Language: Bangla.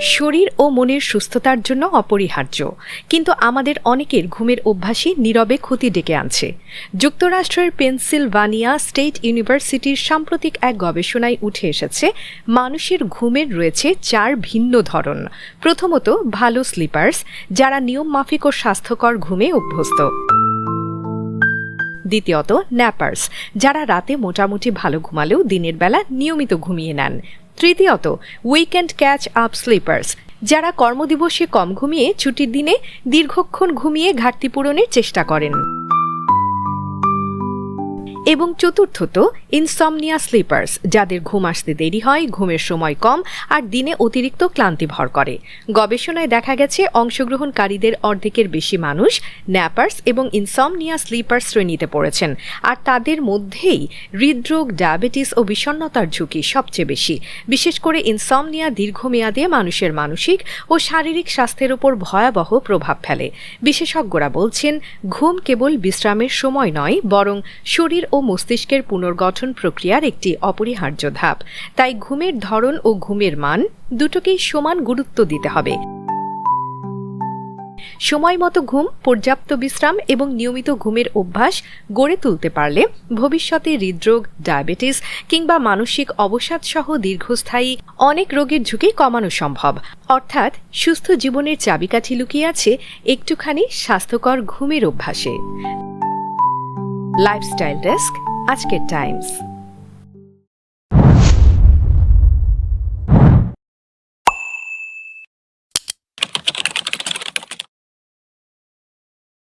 শরীর ও মনের সুস্থতার জন্য অপরিহার্য। কিন্তু আমাদের অনেকের ঘুমের অভ্যাসই নীরবে ক্ষতি ডেকে আনছে। যুক্তরাষ্ট্রের পেনসিলভানিয়া স্টেট ইউনিভার্সিটির সাম্প্রতিক এক গবেষণায় উঠে এসেছে, মানুষের ঘুমের রয়েছে চার ভিন্ন ধরন। প্রথমত, ভালো স্লিপার্স, যারা নিয়ম মাফিক ও স্বাস্থ্যকর ঘুমে অভ্যস্ত। দ্বিতীয়ত, ন্যাপার্স, যারা রাতে মোটামুটি ভালো ঘুমালেও দিনের বেলা নিয়মিত ঘুমিয়ে নেন। তৃতীয়ত উইকেন্ড ক্যাচ আপ স্লিপার্স যারা কর্মদিবসে কম ঘুমিয়ে, ছুটির দিনে দীর্ঘক্ষণ ঘুমিয়ে ঘাটতি পূরণের চেষ্টা করেন। এবং চতুর্থত ইনসমনিয়া স্লিপার্স যাদের ঘুম আসতে দেরি হয়, ঘুমের সময় কম আর দিনে অতিরিক্ত ক্লান্তি ভর করে। গবেষণায় দেখা গেছে, অংশগ্রহণকারীদের অর্ধেকের বেশি মানুষ ন্যাপার্স এবং ইনসমনিয়া স্লিপার শ্রেণীতে পড়েছেন আর তাদের মধ্যেই হৃদরোগ ডায়াবেটিস ও বিষণ্ণতার ঝুঁকি সবচেয়ে বেশি। বিশেষ করে ইনসমনিয়া দীর্ঘমেয়াদে মানুষের মানসিক ও শারীরিক স্বাস্থ্যের উপর ভয়াবহ প্রভাব ফেলে। বিশেষজ্ঞরা বলছেন, ঘুম কেবল বিশ্রামের সময় নয়, বরং শরীর ও মস্তিষ্কের পুনর্গঠন প্রক্রিয়ার একটি অপরিহার্য ধাপ। তাই ঘুমের ধরন ও ঘুমের মান দুটোকেই সমান গুরুত্ব দিতে হবে। সময় মতো ঘুম, পর্যাপ্ত বিশ্রাম এবং নিয়মিত ঘুমের অভ্যাস গড়ে তুলতে পারলে ভবিষ্যতে হৃদরোগ, ডায়াবেটিস কিংবা মানসিক অবসাদ সহ দীর্ঘস্থায়ী অনেক রোগের ঝুঁকি কমানো সম্ভব। অর্থাৎ সুস্থ জীবনের চাবিকাঠি লুকিয়ে আছে একটুখানি স্বাস্থ্যকর ঘুমের অভ্যাসে। লাইফস্টাইল ডেস্ক আজকের টাইমস